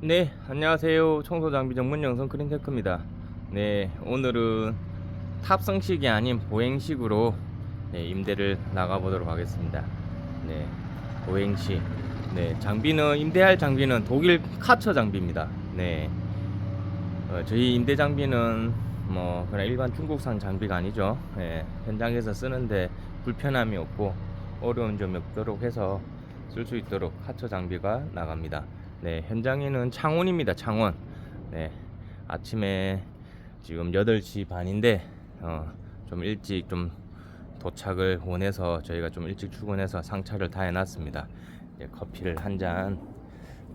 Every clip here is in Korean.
네, 안녕하세요. 청소 장비 전문 영성 크린테크입니다. 네, 오늘은 탑승식이 아닌 보행식으로 네, 임대를 나가보도록 하겠습니다. 네, 보행식. 네, 장비는, 임대할 장비는 독일 카처 장비입니다. 네, 어, 저희 임대 장비는 뭐, 그냥 일반 중국산 장비가 아니죠. 네, 현장에서 쓰는데 불편함이 없고 어려운 점이 없도록 해서 쓸 수 있도록 카처 장비가 나갑니다. 네, 현장에는 창원입니다. 창원. 네, 아침에 지금 8시 반인데 어, 좀 일찍 좀 도착을 원해서 저희가 좀 일찍 출근해서 상차를 다 해놨습니다. 이제 커피를 한 잔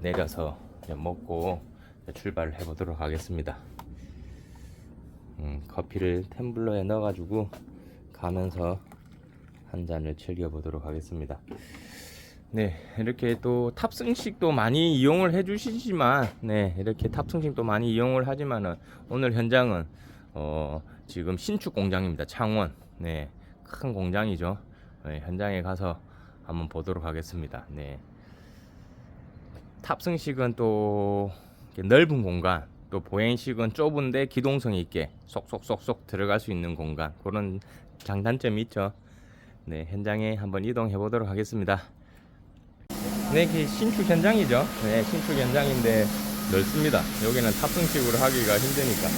내려서 먹고 출발을 해보도록 하겠습니다. 음, 커피를 템블러에 넣어가지고 가면서 한 잔을 즐겨보도록 하겠습니다. 네, 이렇게 또 탑승식도 많이 이용을 해 주시지만, 네, 이렇게 탑승식도 많이 이용을 하지만은 오늘 현장은 어, 지금 신축 공장입니다. 창원, 네, 큰 공장이죠. 네, 현장에 가서 한번 보도록 하겠습니다. 네, 탑승식은 또 넓은 공간, 또 보행식은 좁은데 기동성 있게 쏙쏙쏙쏙 들어갈 수 있는 공간 그런 장단점이 있죠. 네, 현장에 한번 이동해 보도록 하겠습니다. 네, 그 신축 현장이죠. 네, 신축 현장인데 넓습니다. 여기는 탑승식으로 하기가 힘드니까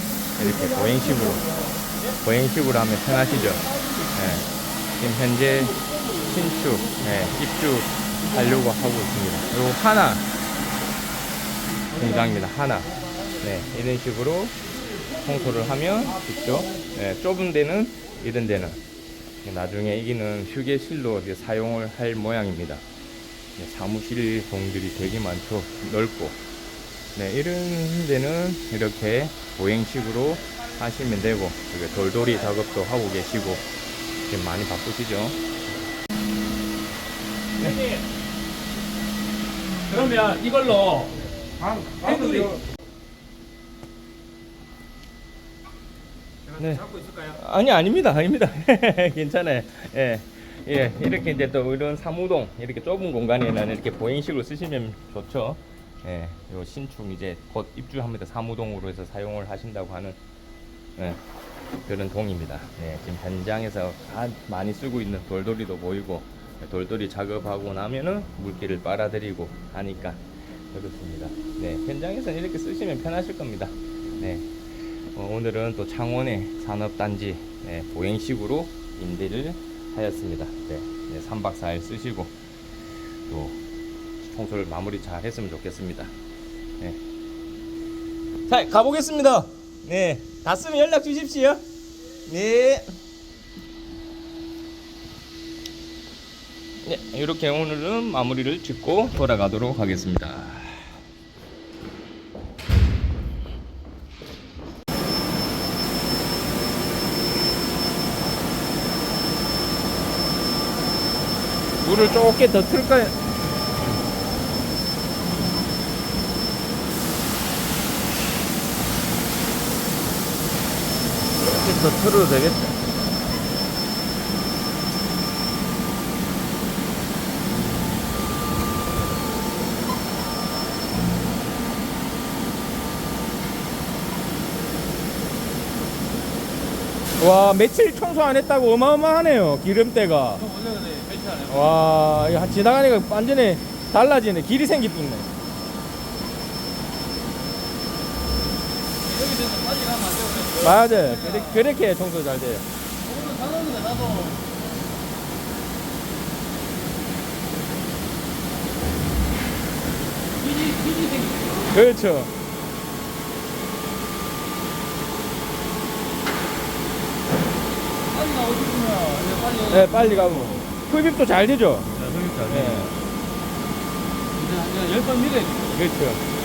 이렇게 보행식으로 보행식으로 하면 편하시죠. 네, 지금 현재 신축 네, 입주하려고 하고 있습니다. 요 하나 공장입니다. 하나. 네, 이런 식으로 청소를 하면 있죠. 네, 좁은 데는 이런 데는 나중에 여기는 휴게실로 사용을 할 모양입니다. 네, 사무실 동들이 되게 많죠. 넓고. 네, 이런 데는 이렇게 보행식으로 하시면 되고, 여기 돌돌이 작업도 하고 계시고, 지금 많이 바쁘시죠? 형님 그러면 이걸로 테두리 제가 네. 잡고 있을까요? 아니, 아닙니다. 아닙니다. 괜찮아요. 예. 예, 이렇게 이제 또 이런 사무동, 이렇게 좁은 공간에는 이렇게 보행식으로 쓰시면 좋죠. 예, 요 신축 이제 곧 입주합니다. 사무동으로 해서 사용을 하신다고 하는 예, 그런 동입니다. 예, 지금 현장에서 가- 많이 쓰고 있는 돌돌이도 보이고 돌돌이 작업하고 나면은 물기를 빨아들이고 하니까 그렇습니다. 네, 현장에서는 이렇게 쓰시면 편하실 겁니다. 네, 어, 오늘은 또 창원의 산업단지 네, 보행식으로 임대를 하였습니다. 네, 네, 3박 4일 쓰시고 또 청소를 마무리 잘 했으면 좋겠습니다. 네. 자, 가보겠습니다. 네, 다 쓰면 연락 주십시오. 네. 네, 이렇게 오늘은 마무리를 짓고 돌아가도록 하겠습니다. 물을 조금 더 틀까요? 조금 더 틀어도 되겠다. 와 며칠 청소 안 했다고 어마어마하네요 기름때가 저 원래 와, 이거 지나가니까 완전히 달라지네. 길이 생기쁘네. 여기 돼서 빨리 가면 안 돼요 맞아요. 그렇게, 그렇게 청소 잘 돼요. 그렇죠. 빨리 네, 빨리 가고. 흡입도 잘 되죠? 네, 네. 이제 열번 밀어야 돼 그렇죠.